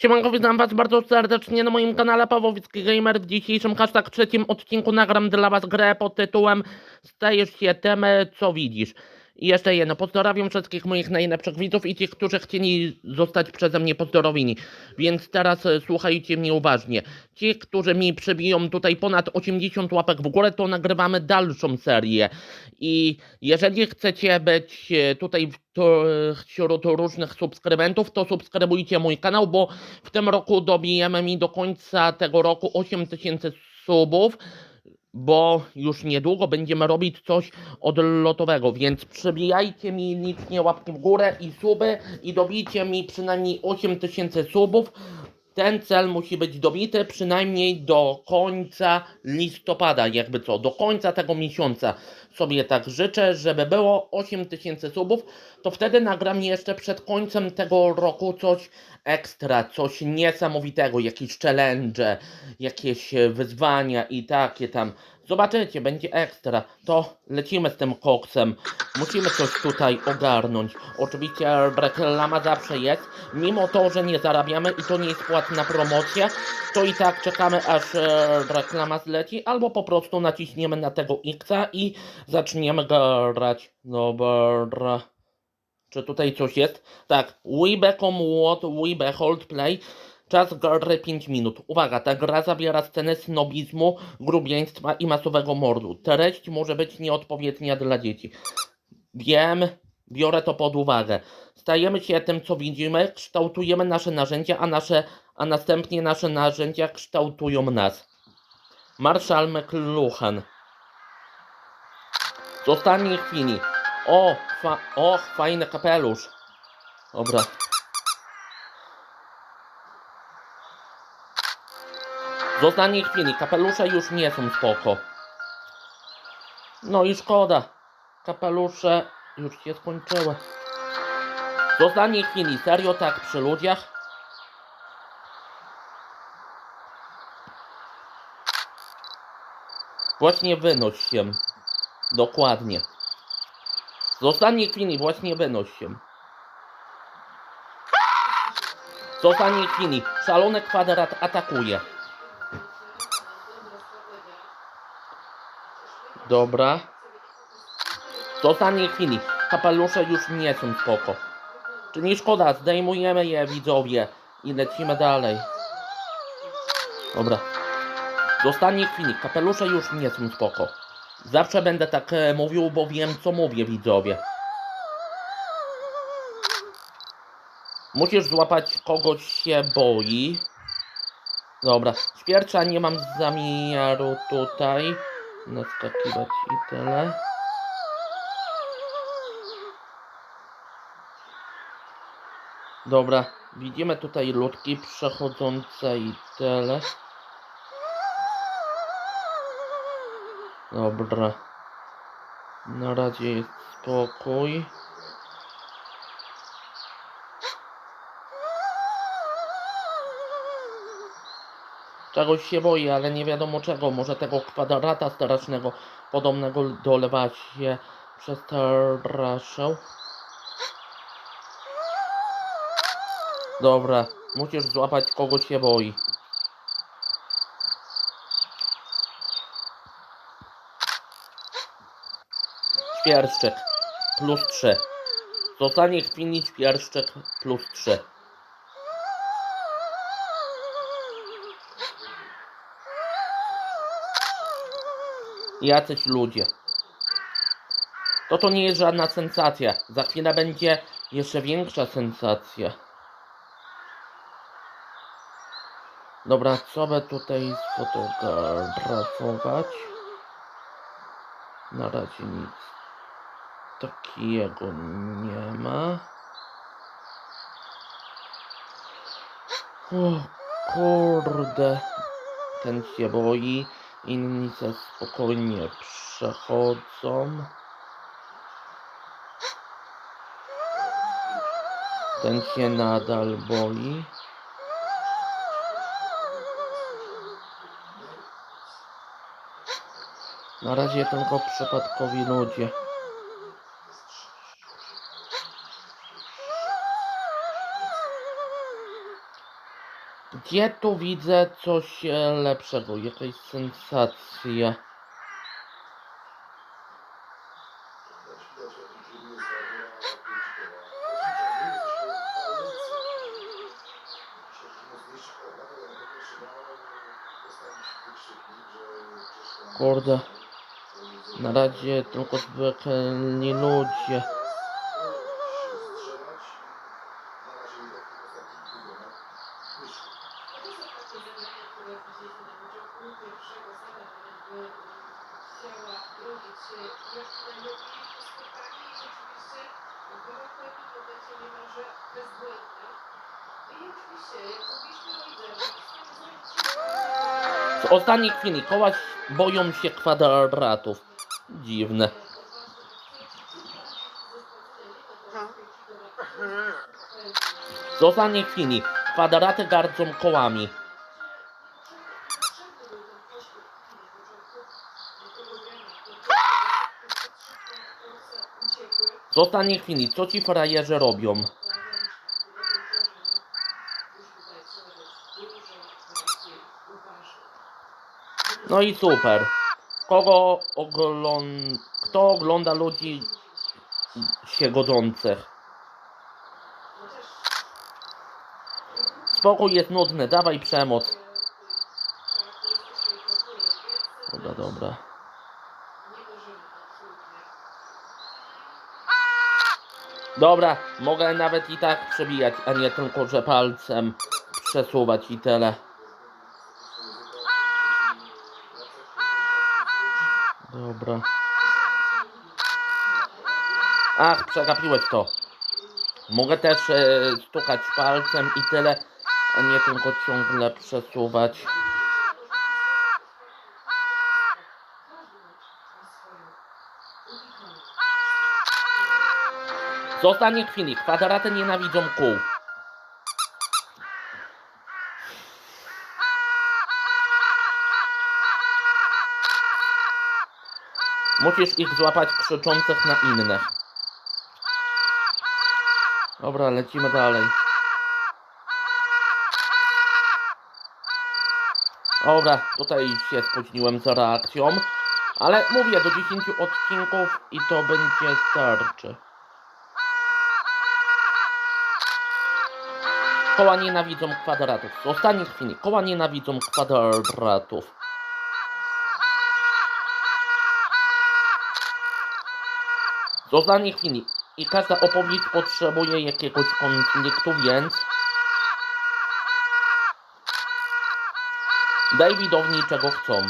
Siemanko, witam was bardzo serdecznie na moim kanale Pawłowicki Gamer. W dzisiejszym hashtag trzecim odcinku nagram dla was grę pod tytułem Stajesz się tym, co widzisz. I jeszcze jedno, pozdrawiam wszystkich moich najlepszych widzów i tych, którzy chcieli zostać przeze mnie pozdrowieni. Więc teraz e, słuchajcie mnie uważnie. Ci, którzy mi przebiją tutaj ponad 80 łapek w górę, to nagrywamy dalszą serię. I jeżeli chcecie być e, tutaj wśród różnych subskrybentów, to subskrybujcie mój kanał, bo w tym roku dobijemy mi do końca tego roku 8000 subów, bo już niedługo będziemy robić coś odlotowego, więc przybijajcie mi licznie łapki w górę i suby i dobijcie mi przynajmniej 8000 subów. Ten cel musi być dobity przynajmniej do końca listopada, jakby co, do końca tego miesiąca sobie tak życzę, żeby było 8000 subów, to wtedy nagram jeszcze przed końcem tego roku coś ekstra, coś niesamowitego, jakieś challenge, jakieś wyzwania i takie tam. Zobaczycie, będzie ekstra. To lecimy z tym koksem. Musimy coś tutaj ogarnąć. Oczywiście reklama zawsze jest. Mimo to, że nie zarabiamy i to nie jest płatna promocja, to i tak czekamy aż e, reklama zleci, albo po prostu naciśniemy na tego X i zaczniemy grać. Dobra. Czy tutaj coś jest? Tak, Weebecom What Weebe Hold Play. Czas gry 5 minut. Uwaga, ta gra zawiera sceny snobizmu, grubieństwa i masowego mordu. Treść może być nieodpowiednia dla dzieci. Wiem, biorę to pod uwagę. Stajemy się tym, co widzimy, kształtujemy nasze narzędzia, a, nasze, a następnie nasze narzędzia kształtują nas. Marszal McLuhan. Z ostatniej chwili. O, fa o, fajny kapelusz. Dobra. Z ostatniej chwili. Kapelusze już nie są spoko. No i szkoda. Kapelusze już się skończyły. Z ostatniej chwili. Serio tak przy ludziach? Właśnie wynoś się. Dokładnie. Z ostatniej chwili właśnie wynoś się. Z ostatniej chwili szalony kwadrat atakuje. Dobra. Z ostatniej chwili kapelusze już nie są spoko. Czyli szkoda, zdejmujemy je widzowie i lecimy dalej. Dobra. Z ostatniej chwili kapelusze już nie są spoko. Zawsze będę tak e, mówił, bo wiem co mówię widzowie. Musisz złapać kogoś się boi. Dobra, świercza nie mam zamiaru tutaj naskakiwać i tyle. Dobra, widzimy tutaj ludki przechodzące i tyle. Dobra. Na razie jest spokój. Czegoś się boi, ale nie wiadomo czego. Może tego kwadrata strasznego, podobnego do lewa się przestraszył. Dobra, musisz złapać kogo się boi. Świerszczyk plus 3. Zostanie chwili świerszczyk plus 3. Jacyś ludzie. To to nie jest żadna sensacja. Za chwilę będzie jeszcze większa sensacja. Dobra, co by tutaj sfotografować? Na razie nic takiego nie ma. O kurde. Ten się boi. Inni se spokojnie przechodzą. Ten się nadal boi. Na razie tylko przypadkowi ludzie. Gdzie tu widzę coś e, lepszego? Jakaś sensacja. Kurde. Na razie tylko zwykli ludzie. W ostatniej chwili koła boją się kwadratów. Dziwne. W ostatniej chwili kwadraty gardzą kołami. W ostatniej chwili, co ci frajerzy robią? No i super. Kogo ogląda... Kto ogląda ludzi się godzących? Spokój jest nudny, dawaj przemoc. Dobra, dobra. Dobra, mogę nawet i tak przebijać, a nie tylko, że palcem przesuwać i tyle. Dobra. Ach, przegapiłeś to. Mogę też e, stukać palcem i tyle, a nie tylko ciągle przesuwać. W ostatniej chwili kwadraty nienawidzą kół. Musisz ich złapać krzyczących na innych. Dobra, lecimy dalej. Dobra, tutaj się spóźniłem z reakcją. Ale mówię, do 10 odcinków i to będzie starczy. Koła nienawidzą kwadratów. W ostatniej chwili koła nienawidzą kwadratów. Ostatniej chwili i każda opowieść potrzebuje jakiegoś konfliktu, więc daj widowni czego chcą.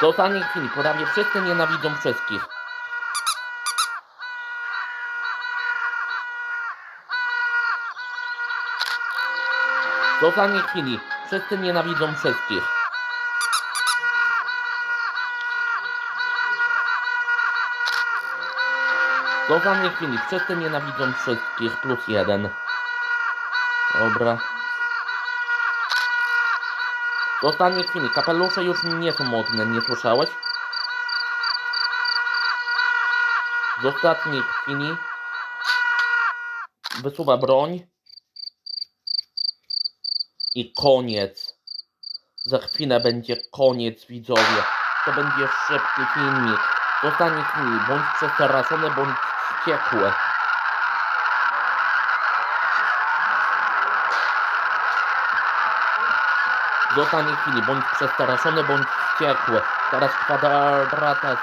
W ostatniej chwili prawie wszyscy nienawidzą wszystkich. W ostatniej chwili wszyscy nienawidzą wszystkich. W ostatniej chwili wszyscy nienawidzą wszystkich plus jeden. Dobra. W ostatniej chwili kapelusze już nie są modne, nie słyszałeś? W ostatniej chwili wysuwa broń i koniec. Za chwilę będzie koniec, widzowie. To będzie szybki filmik. W ostatniej chwili bądź przestraszony, bądź wściekły. W ostatniej chwili bądź przestraszony, bądź wściekły. Teraz kwadrata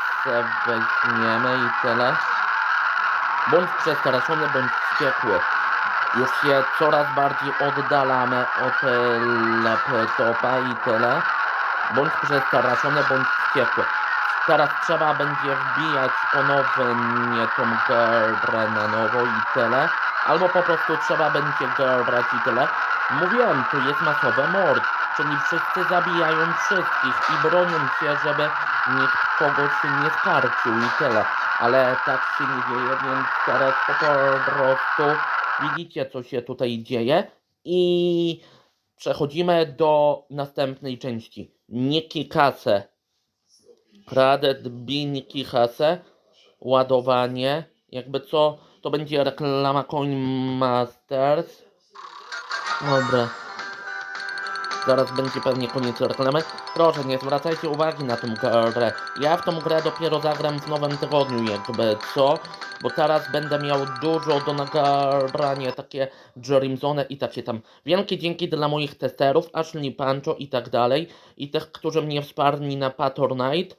weźmiemy i tyle. Bądź przestraszony, bądź wściekły. Już się coraz bardziej oddalamy od e, laptopa i tyle. Bądź przestraszony, bądź wściekły. Teraz trzeba będzie wbijać ponownie tą grę na nowo i tyle. Albo po prostu trzeba będzie grać i tyle. Mówiłem, tu jest masowy mord, czyli wszyscy zabijają wszystkich i bronią się, żeby nikt kogoś nie skarcił i tyle. Ale tak się nie dzieje, więc teraz po prostu widzicie, co się tutaj dzieje i przechodzimy do następnej części. Niki kasę. Kradet binki hasę. ładowanie. Jakby co, to będzie reklama Coin Masters. Dobra. Zaraz będzie pewnie koniec reklamy. Proszę, nie zwracajcie uwagi na tą grę. Ja w tą grę dopiero zagram w nowym tygodniu, jakby co? Bo teraz będę miał dużo do nagrania, takie Jerimzone i takie tam. Wielkie dzięki dla moich testerów, Ashley Pancho i tak dalej. I tych, którzy mnie wsparli na Patronite.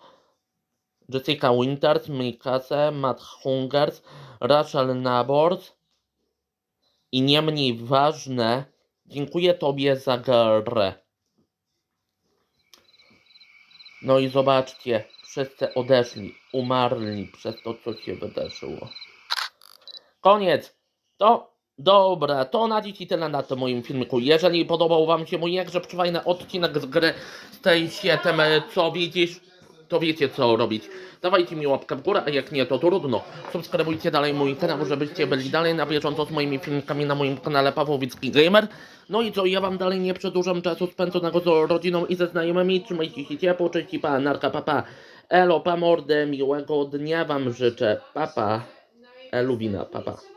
Jessica Winters, Mikase, Matt Hungers, Rachel Nabors. I nie mniej ważne, dziękuję Tobie za grę. No i zobaczcie, wszyscy odeszli, umarli przez to, co się wydarzyło. Koniec. To dobra, to na dziś i tyle na tym moim filmiku. Jeżeli podobał Wam się mój jakże fajny odcinek z gry z tej sietem, co widzisz, to wiecie co robić. Dawajcie mi łapkę w górę, a jak nie, to trudno. Subskrybujcie dalej mój kanał, żebyście byli dalej na bieżąco z moimi filmikami na moim kanale Pawłowicki Gamer. No i co, ja wam dalej nie przedłużam czasu spędzonego z rodziną i ze znajomymi. Trzymajcie się ciepło, cześć pa, narka, papa. Elo, pa mordę, miłego dnia wam życzę. Papa. Eluwina, papa.